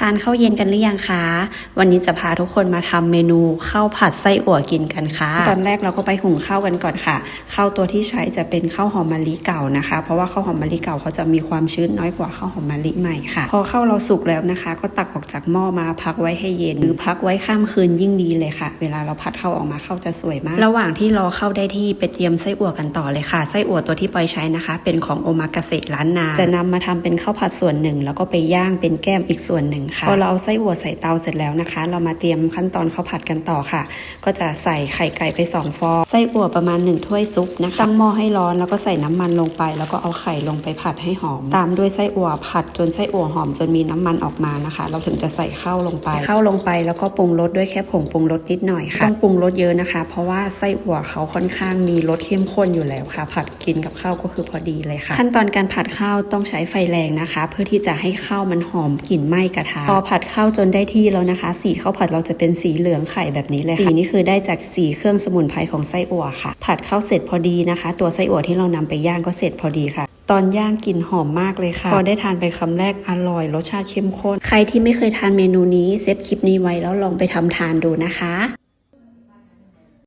ทานข้าวเย็นกันหรือยังคะ วันนี้จะพาทุกคนมาทำเมนูข้าวผัดไส้อั่วกินกันค่ะ ตอนแรกเราก็ไปหุงข้าวกันก่อนค่ะ ข้าวตัวที่ใช้จะเป็นข้าวหอมมะลิเก่านะคะ เพราะว่าข้าวหอมมะลิเก่าเขาจะมีความชื้นน้อยกว่าข้าวหอมมะลิใหม่ค่ะ พอข้าวเราสุกแล้วนะคะ ก็ตักออกจากหม้อมาพักไว้ให้เย็น หรือพักไว้ข้ามคืนยิ่งดีเลยค่ะ เวลาเราผัดข้าวออกมาข้าวจะสวยมาก ระหว่างที่รอข้าวได้ที่ไปเตรียมไส้อั่วกันต่อเลยค่ะ ไส้อั่วตัวที่ปอยใช้นะคะ เป็นของโอมากาเสะล้านนา จะนำมาทำเป็นข้าวผัดส่วนหนึ่ง แล้วก็ไปย่างเป็นแก้มอีกส่วนหนึ่งค่ะพอเราเอาไส้อั่วใส่เตาเสร็จแล้วนะคะ เรามาเตรียมขั้นตอนข้าวผัดกันต่อค่ะ ก็จะใส่ไข่ไก่ไปสองฟองไส้อั่วประมาณหนึ่งถ้วยซุปนะคะตั้งหม้อให้ร้อนแล้วก็ใส่น้ำมันลงไป แล้วก็เอาไข่ลงไปผัดให้หอม ตามด้วยไส้อั่วผัดจนไส้อั่วหอมจนมีน้ำมันออกมานะคะ เราถึงจะใส่ข้าวลงไปข้าวลงไปแล้วก็ปรุงรสด้วยแค่ผงปรุงรสนิดหน่อยค่ะต้องปรุงรสเยอะนะคะ เพราะว่าไส้อั่วเขาค่อนข้างมีรสเข้มข้นอยู่แล้วค่ะ ผัดกินกับข้าวก็คือพอดีเลยค่ะ ขั้นตอนการผัดข้าวต้องใช้ไฟแรงนะคะ เพื่อที่จะให้ข้าวมันหอมกลิ่นไหม้กระทะพอผัดข้าวจนได้ที่แล้วนะคะ สีข้าวผัดเราจะเป็นสีเหลืองไข่แบบนี้เลยค่ะสีนี้คือได้จากสีเครื่องสมุนไพรของไส้อั่วค่ะ ผัดข้าวเสร็จพอดีนะคะ ตัวไส้อั่วที่เรานำไปย่างก็เสร็จพอดีค่ะตอนย่างกลิ่นหอมมากเลยค่ะ พอได้ทานไปคำแรกอร่อย รสชาติเข้มข้น ใครที่ไม่เคยทานเมนูนี้เซฟคลิปนี้ไว้แล้วลองไปทำทานดูนะคะ